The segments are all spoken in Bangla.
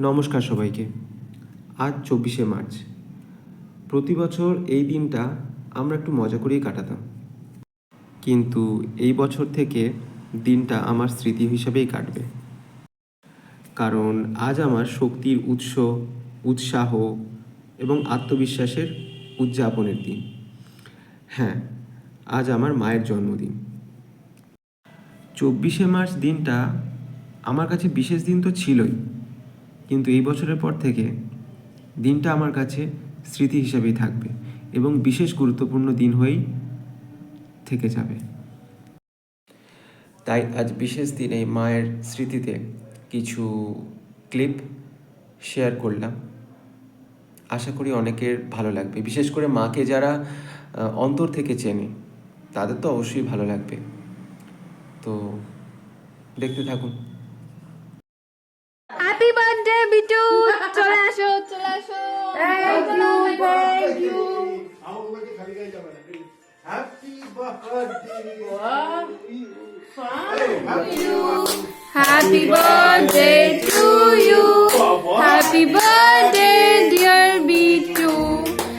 নমস্কার সবাইকে। আজ চব্বিশে মার্চ। প্রতি বছর এই দিনটা আমরা একটু মজা করেই কাটাতাম। কিন্তু এই বছর থেকে দিনটা আমার স্মৃতি হিসাবেই কাটবে। কারণ আজ আমার শক্তির উৎস, উৎসাহ এবং আত্মবিশ্বাসের উদযাপনের দিন। হ্যাঁ আজ আমার মায়ের জন্মদিন। চব্বিশে মার্চ দিনটা আমার কাছে বিশেষ দিন তো ছিলই। কিন্তু এই বছরের পর থেকে দিনটা আমার কাছে স্মৃতি হিসাবেই থাকবে এবং বিশেষ গুরুত্বপূর্ণ দিন হয়েই থেকে যাবে। তাই আজ বিশেষ দিনে মায়ের স্মৃতিতে কিছু ক্লিপ শেয়ার করলাম। আশা করি অনেকের ভালো লাগবে। বিশেষ করে মাকে যারা অন্তর থেকে চেনে, তাদের তো অবশ্যই ভালো লাগবে। তো দেখতে থাকুন। হ্যাপি বিটু চলে আসো চলে আসো Thank you, thank you. Happy birthday. Happy birthday to you happy birthday dear Bitu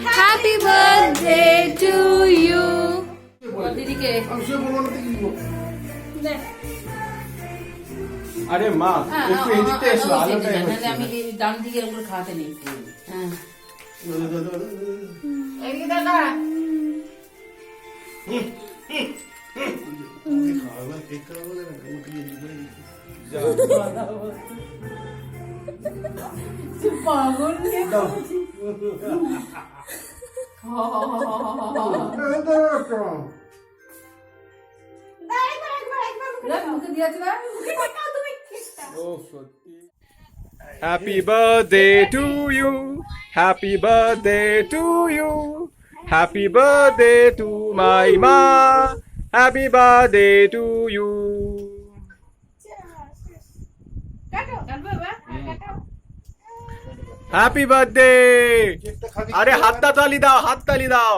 happy birthday to you দিদিকে আরে মা হ্যাঁ, একটু এদিকে এসো আলোটা নাহলে আমি ডান দিকে ওগুলো খাওয়াতে নেই। হ্যাঁ। এদিকে দেখা পাগল মুখে দিয়েছে না Happy birthday to you. Happy birthday to you. Happy birthday to you happy birthday to you happy birthday to my ma. Happy birthday to you. Happy birthday আরে হাতটা তালি দাও হাত তালি দাও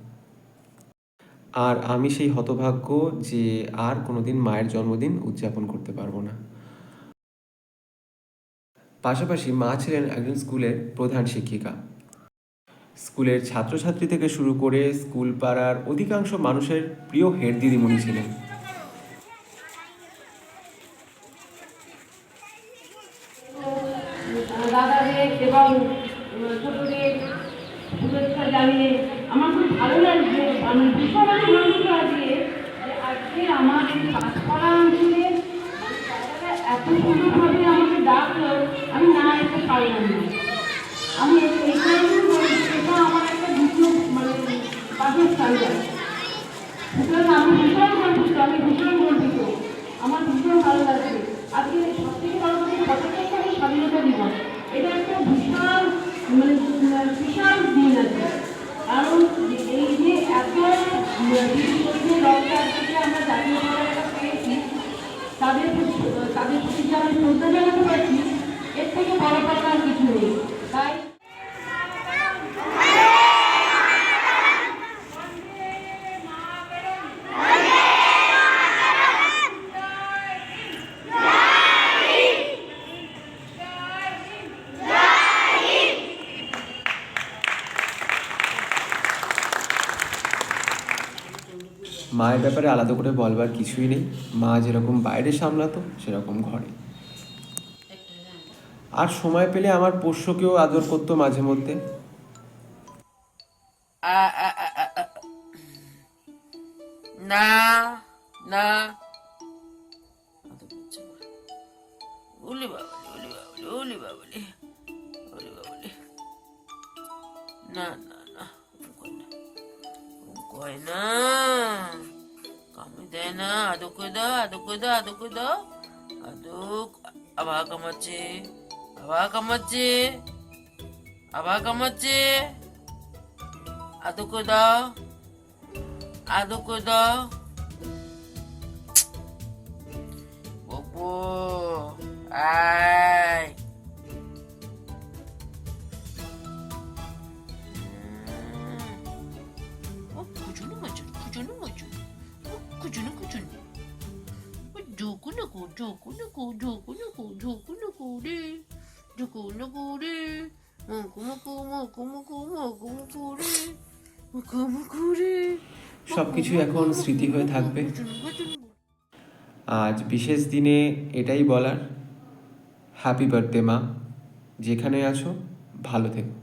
আর আমি সেই হতভাগ্য যে আর কোনোদিন মায়ের জন্মদিন উদযাপন করতে পারব না। পাশাপাশি মা ছিলেন একজন স্কুলের প্রধান শিক্ষিকা। স্কুলের ছাত্রছাত্রী থেকে শুরু করে স্কুল পাড়ার অধিকাংশ মানুষের প্রিয় হেড দিদিমণি ছিলেন। দাদাদের এবং ছোটদের শুভেচ্ছা জানিয়ে আমার খুব ভালো লাগছে। ভীষণ আনন্দিত আজকে যে আজকে আমার এই পাঁচপাড়া অঞ্চলে এত সুন্দরভাবে আমাকে ডাকলো, আমি না এসে পারলাম না। আমি এই কারণে এটা আমার একটা দ্বিতীয় মানে বাসস্থান জায়গা। সুতরাং আমি ভীষণ গর্বিত, আমি ভীষণ গর্বিত। আমার ভীষণ ভালো লাগছে। আজকে সব থেকে বড় কথা তারিখ স্বাধীনতা দিবস। এটা একটা বিশাল মানে বিশাল দিন আছে কারণ এই এত আমরা তাদের প্রতি যে আমি শ্রদ্ধা জানাতে পারছি, এর থেকে বড় কথা আর কিছু নেই। তাই মায়ের ব্যাপারে আলাদা করে বলবার কিছুই নেই। মা যেরকম বাইরে সামলাতো, সেরকম ঘরে। আর সময় পেলে আমার পোষ্যকেও আদর করতো মাঝে মধ্যে। না না। না না না না। એના દુઃખ દા દુઃખ દા દુઃખ દા દુઃખ આવા કમચે આવા કમચે આવા કમચે આ દુઃખ દા આ દુઃખ દા બપો આય 어, 구주는 뭐죠? 구주는 뭐죠? 어, 구주는 누구누구 누구누구 누구누구 누구누구래 누구누구래 먹고먹고 먹고먹고 먹고먹고래 먹고먹고래 সব কিছুই এখন স্মৃতি হয়ে থাকবে 구주는 구주는 আজ বিশেষ দিনে এটাই বলার হ্যাপি বার্থডে মা যেখানে আছো ভালো থেকো